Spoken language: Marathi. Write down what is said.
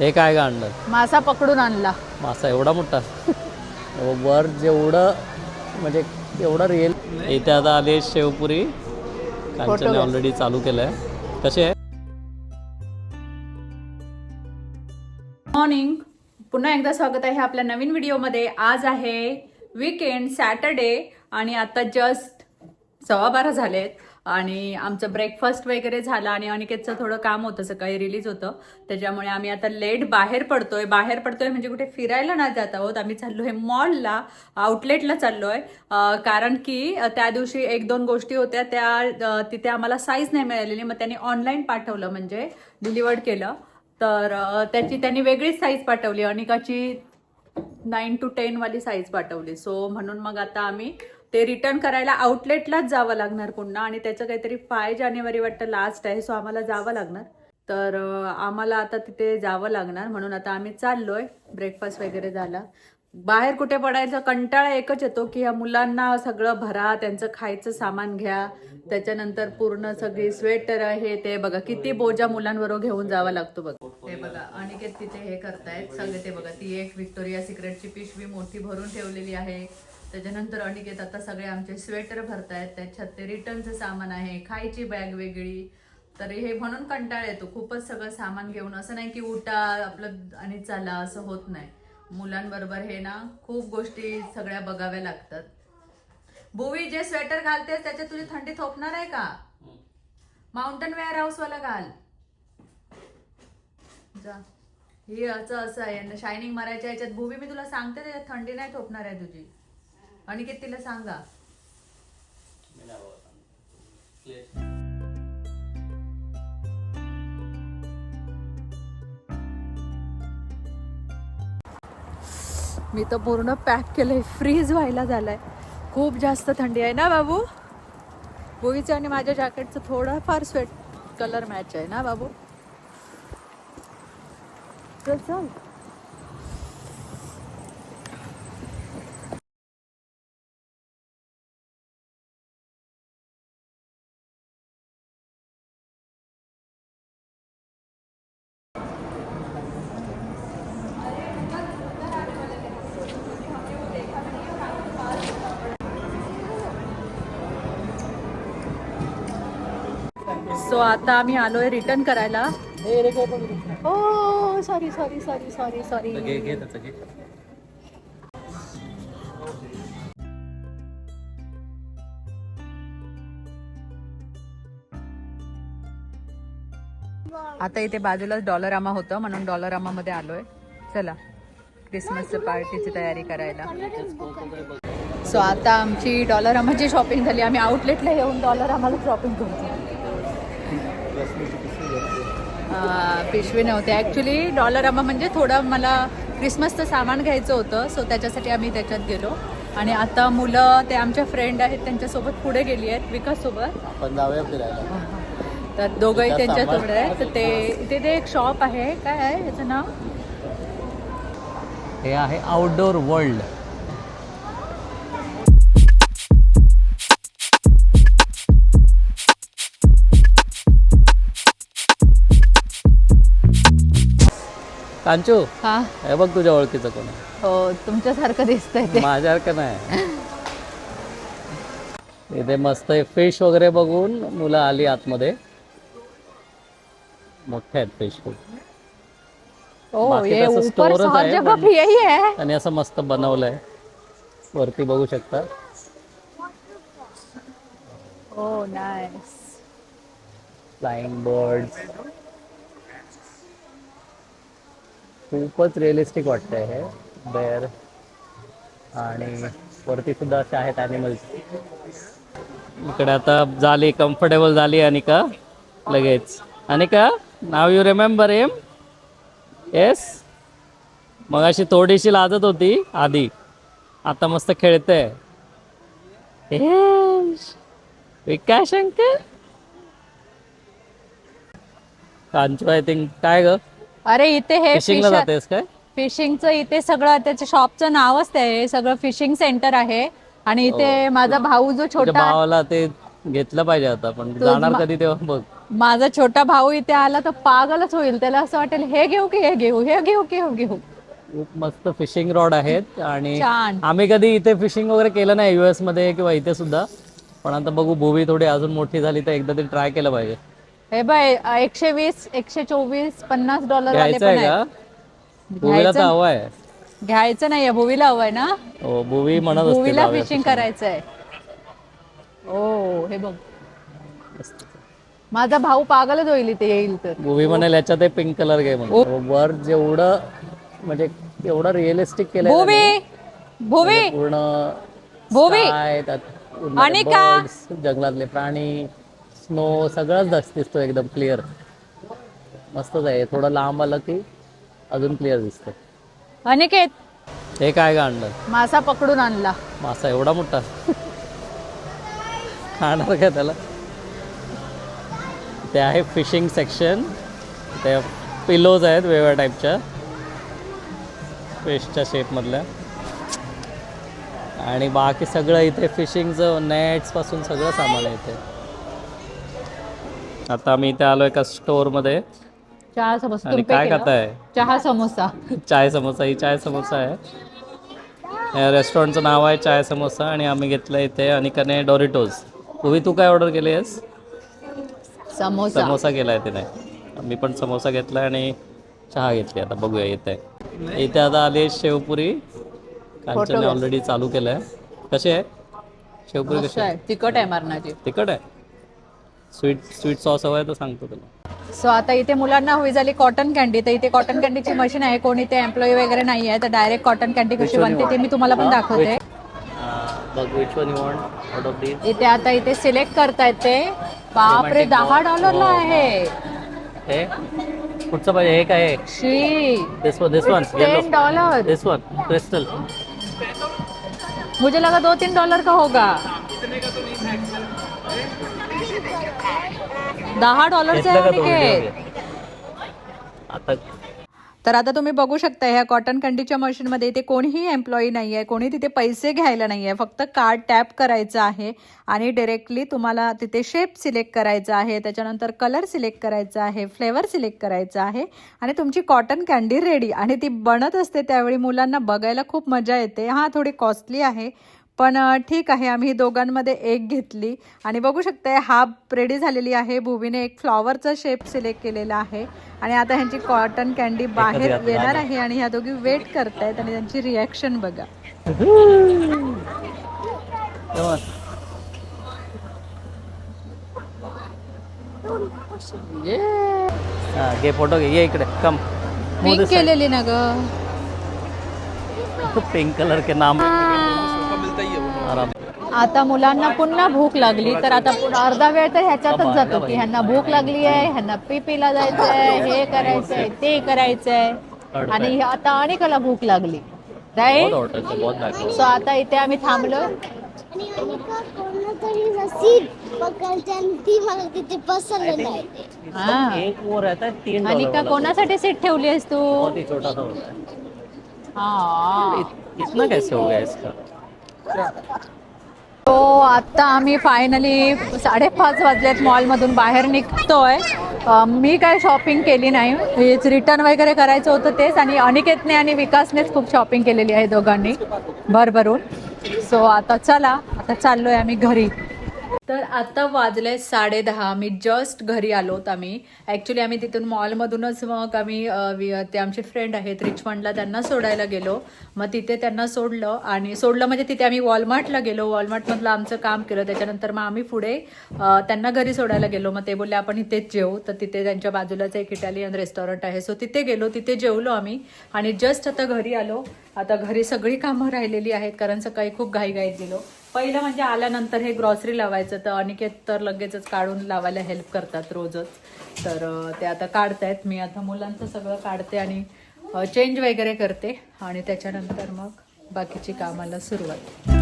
हे काय का आणलं मासा पकडून आणला. मासा एवढा मोठा? वर जेवढं म्हणजे एवढं रिअल इथे आता आली शेवपुरी. कांचनने. ऑलरेडी चालू केलं आहे कसे आहे? मॉर्निंग पुन्हा एकदा स्वागत आहे आपल्या नवीन व्हिडिओमध्ये. आज आहे वीकेंड सॅटरडे आणि आता जस्ट सव्वा बारा झालेत. आणि आमचं ब्रेकफास्ट वगैरे झालं आणि अनिकेतचं थोडं काम होतं सकाळी रिलीज होतं. त्याच्यामुळे आम्ही आता लेट बाहेर पडतोय. बाहेर पडतोय म्हणजे कुठे फिरायला नाही जात आहोत. आम्ही चाललो आहे मॉलला आउटलेटला चाललो आहे कारण की त्या दिवशी एक दोन गोष्टी होत्या. त्या तिथे आम्हाला साईज नाही मिळालेली. मग त्यांनी ऑनलाईन पाठवलं म्हणजे डिलिव्हर्ड केलं. तर त्याची त्यांनी वेगळीच साईज पाठवली. अनिकाची नाईन टू टेन वाली साईज पाठवली. सो म्हणून मग आता आम्ही ते रिटर्न करायला आउटलेटलाच जावं लागणार पुन्हा आणि त्याचं काहीतरी फाय जानेवारी वाटतं लास्ट आहे सो आम्हाला जावं लागणार. तर आम्हाला आता तिथे जावं लागणार म्हणून आता आम्ही चाललोय. ब्रेकफास्ट वगैरे झाला. बाहेर कुठे पडायचा कंटाळा एकच येतो की ह्या मुलांना सगळं भरा त्यांचं खायचं सामान घ्या. त्याच्यानंतर पूर्ण सगळी स्वेटर हे ते बघा किती बोजा मुलांबरोबर घेऊन जावा लागतो बघ. ते बघा अनिकेत तिथे हे करतायत. सगळे ते बघा ती एक विक्टोरिया सिक्रेटची पिशवी मोठी भरून ठेवलेली आहे. त्याच्यानंतर अनिकेत आता सगळे आमचे स्वेटर भरतायत त्याच्यात ते रिटर्नचं सामान आहे खायची बॅग वेगळी. तर हे म्हणून कंटाळा येतो खूपच सगळं सामान घेऊन. असं नाही की उठा आपलं आणि चला असं होत नाही. मुलांबरोबर हे ना खूप गोष्टी सगळ्या बघाव्या लागतात. भुवी जे स्वेटर घालते त्याच्यात तुझी थंडी थोपणार आहे का? माउंटन वेअर हाऊस वाला घाल. जा. ही असं असं आहे. शायनिंग मारायच्या याच्यात भुवी मी तुला सांगते त्याच्यात थंडी नाही थोपणार आहे तुझी. आणि किती तिला सांगा मी तर पूर्ण पॅक केलंय. फ्रीज व्हायला झालंय. खूप जास्त थंडी आहे ना बाबू? भुवीचं आणि माझ्या जॅकेटचं थोडंफार स्वेट कलर मॅच आहे ना बाबू? चल चल सो आता आम्ही आलोय रिटर्न करायला. हो sorry sorry sorry sorry sorry आता इथे बाजूलाच डॉलरामा होतं म्हणून डॉलरामा मध्ये आलोय. चला क्रिसमस पार्टीची तयारी करायला. सो आता आमची डॉलरामाची शॉपिंग झाली. आम्ही आउटलेटला येऊन डॉलरामाला शॉपिंग करतो पिशवी नव्हते. ॲक्च्युली डॉलरामा म्हणजे थोडं मला क्रिसमसचं सामान घ्यायचं होतं सो त्याच्यासाठी आम्ही त्याच्यात गेलो. आणि आता मुलं ते आमच्या फ्रेंड आहेत त्यांच्यासोबत पुढे गेली आहेत विकाससोबत. आपण जाऊया फिरायला. तर दोघंही त्या त्यांच्याजवळ आहे सामान तर ते इथे ते एक शॉप आहे. काय आहे याचं नाव? हे आहे आउटडोर वर्ल्ड कांचू हा. हे बघ तुझ्या ओळखीचं कोण आहे. हो तुमच्यासारखं दिसतंय ते. माझ्यासारखं नाही. इथे मस्त फिश वगैरे बघून मुलं आली आतमध्ये. मोठे आहेत फिश खूप. ओ बाकी ये ऊपर आहे, पण- यही है आणि असं मस्त बनवलंय. वरती बघू शकता. ओ नाईस फ्लाइंग बर्ड्स खूपच रिअलिस्टिक वाटतंय हे. बेअर आणि वरती सुद्धा असे आहेत ॲनिमल्स इकडे आता झाली कम्फर्टेबल झाली अनिका. लगेच. अनिका नाव यू रिमेंबर एम येस मग अशी थोडीशी लाजत होती आधी. आता मस्त खेळते. Yes Vikas Shankar Kanchu I think काय ग? अरे इथे हे फिशिंगला जातेस काय? फिशिंगचं इथे सगळं त्याच्या शॉपचं नावच ते आहे सगळं फिशिंग सेंटर आहे. आणि इथे माझा भाऊ जो तुझ्या छोटा भावाला ते घेतलं पाहिजे आता पण जाणार कधी तेव्हा बघ. माझा छोटा भाऊ इथे आला तर पागलच होईल. त्याला असं वाटेल हे घेऊ की हे घेऊ हे घेऊ की हे घेऊ? खूप मस्त फिशिंग रॉड आहेत आणि छान. आम्ही कधी इथे फिशिंग वगैरे केलं नाही युएसमध्ये किंवा इथे सुद्धा. पण आता बघू भूवी थोडी अजून मोठी झाली तर एकदा तरी ट्राय केलं पाहिजे. हे बाय एकशे वीस एकशे चोवीस पन्नास डॉलर वाले घ्यायचं पण आहे का? तर हवा आहे. घ्यायचं नाहीये भुवीला हवंय ना? हो भूवी म्हणत असते भुवीला जाऊया फिशिंग करायचंय. ओ हे बघ. माझा भाऊ पागलच होईल इथे येईल तर. भूवी म्हणाल याच्यात पिंक कलर घे म्हणून. वर जेवढं म्हणजे एवढं रिअलिस्टिक केलं भुवी! भुवी! पूर्ण भुवी! sky, त्यात अनिका! birds, जंगलातले प्राणी स्नो सगळंच दस- दिसतो एकदम क्लिअर मस्तच आहे. थोडं लांब आलं की अजून क्लिअर दिसतं अनिकेत! हे काय का आणलं मासा पकडून आणला. मासा एवढा मोठा? खाणार का त्याला? ते आहे फिशिंग सेक्शन ते पिलोज आहेत वेगवेगळ्या टाईपच्या फिशच्या शेपमधल्या आणि बाकी सगळं इथे फिशिंगचं नेट्सपासून सगळं सामान आहे इथे. आता आम्ही इथे आलो एका स्टोअरमध्ये. चहा समोसा आणि तुम्ही काय केलं? खाताय चहा समोसा. चाय समोसा ही चाय समोसा आहे. या रेस्टॉरंटचं नाव आहे चाय समोसा आणि आम्ही घेतलं इथे अनिकाने डोरिटोज उभी तू काय ऑर्डर केली आहेस? समोसा. समोसा केला आहे तिने. मी पण समोसा घेतला आणि चहा घेतली. आता बघूया इथे. इथे आता आली आहे शेवपुरी. कांचने ऑलरेडी चालू केलं आहे कशी आहे? शेवपुरी कशी आहे. तिखट आहे मरणाची. तिखट आहे? स्वीट स्वीट सॉस हवा आहे तर सांगतो तुला. सो आता इथे मुलांना हवी झाली कॉटन कॅन्डी तर इथे कॉटन कॅन्डीची मशीन आहे. कोणी इथे एम्प्लॉई वगैरे नाही आहे तर डायरेक्ट कॉटन कॅन्डी कशी बनते ते मी तुम्हाला पण दाखवते. दीज इथे आता इथे सिलेक्ट करतायत ते. बापरे दहा डॉलरला आहे. हे? कुठचं पाहिजे? हे काय शी. This one this one ten dollar this one crystal मुझे लगा दो तीन डॉलर का होगा. दहा डॉलरचा आहे अनिकेत. आता तर आता तुम्ही बघू शकता ह्या कॉटन कॅन्डीच्या मशीनमध्ये इथे कोणीही एम्प्लॉई नाही आहे कोणी तिथे पैसे घ्यायला नाही आहे फक्त कार्ड टॅप करायचं आहे आणि डिरेक्टली तुम्हाला तिथे शेप सिलेक्ट करायचा आहे त्याच्यानंतर कलर सिलेक्ट करायचा आहे फ्लेवर सिलेक्ट करायचा आहे आणि तुमची कॉटन कॅन्डी रेडी आणि ती बनत असते त्यावेळी मुलांना बघायला खूप मजा येते. हां थोडी कॉस्टली आहे पण ठीक आहे आम्ही दोघांमध्ये एक घेतली. आणि बघू शकताय हाफ रेडी झालेली आहे. भुवीने एक फ्लॉवरचा शेप सिलेक्ट केलेला आहे. आणि आता ह्यांची कॉटन कॅन्डी बाहेर येणार आहे आणि ह्या दोघी वेट करतायत आणि त्यांची रिॲक्शन बघा. घे फोटो घे ये इकडे कम पिंक केलेली ना ग. पिंक कलर के नाम आता मुलांना पुन्हा भूक लागली तर आता पुन्हा अर्धा वेळ तर ह्याच्यातच जातो की ह्यांना भूक लागली आहे ह्यांना पिपीला जायचंय हे करायचंय ते करायचंय. आणि आता अनेकाला भूक लागली. राईट सो आता इथे आम्ही थांबलो. आणि अनिका. कोणासाठी सीट ठेवली आहेस तू? इतना कैसे हो गया इसका? आत्ता आम्ही फायनली साडेपाच वाजलेत मॉलमधून बाहेर निघतोय. मी काय शॉपिंग केली नाही. हेच रिटर्न वगैरे करायचं होतं तेच आणि अनिकेतने आणि विकासनेच खूप शॉपिंग केलेली आहे दोघांनी. भरभरून. सो आता चला. आता चाललोय आम्ही घरी. तर आता वाजले साडे दहा. मी जस्ट घरी आलोत आम्ही. ॲक्च्युली आम्ही तिथून मॉलमधूनच मग आम्ही वि- ते आमचे फ्रेंड आहेत रिचमंडला त्यांना सोडायला गेलो. मग तिथे त्यांना सोडलं आणि सोडलं म्हणजे तिथे आम्ही वॉलमार्टला गेलो. वॉलमार्टमधलं आमचं काम केलं. त्याच्यानंतर मग आम्ही पुढे त्यांना घरी सोडायला गेलो. मग ते बोलले आपण इथेच जेवू तर तिथे त्यांच्या बाजूलाच एक इटालियन रेस्टॉरंट आहे. सो तिथे गेलो. तिथे जेवलो आम्ही. आणि जस्ट आता घरी आलो. आता घरी सगळी कामं राहिलेली आहेत. कारण सकाळी खूप घाईघाईत गेलो. पहिलं म्हणजे आल्यानंतर हे ग्रॉसरी लावायचं तर अनिकेत तर लगेचच काढून लावायला हेल्प करतात रोजच. तर ते आता काढतायत. मी आता मुलांचं सगळं काढते आणि चेंज वगैरे करते. आणि त्याच्यानंतर मग बाकीची कामाला सुरुवात.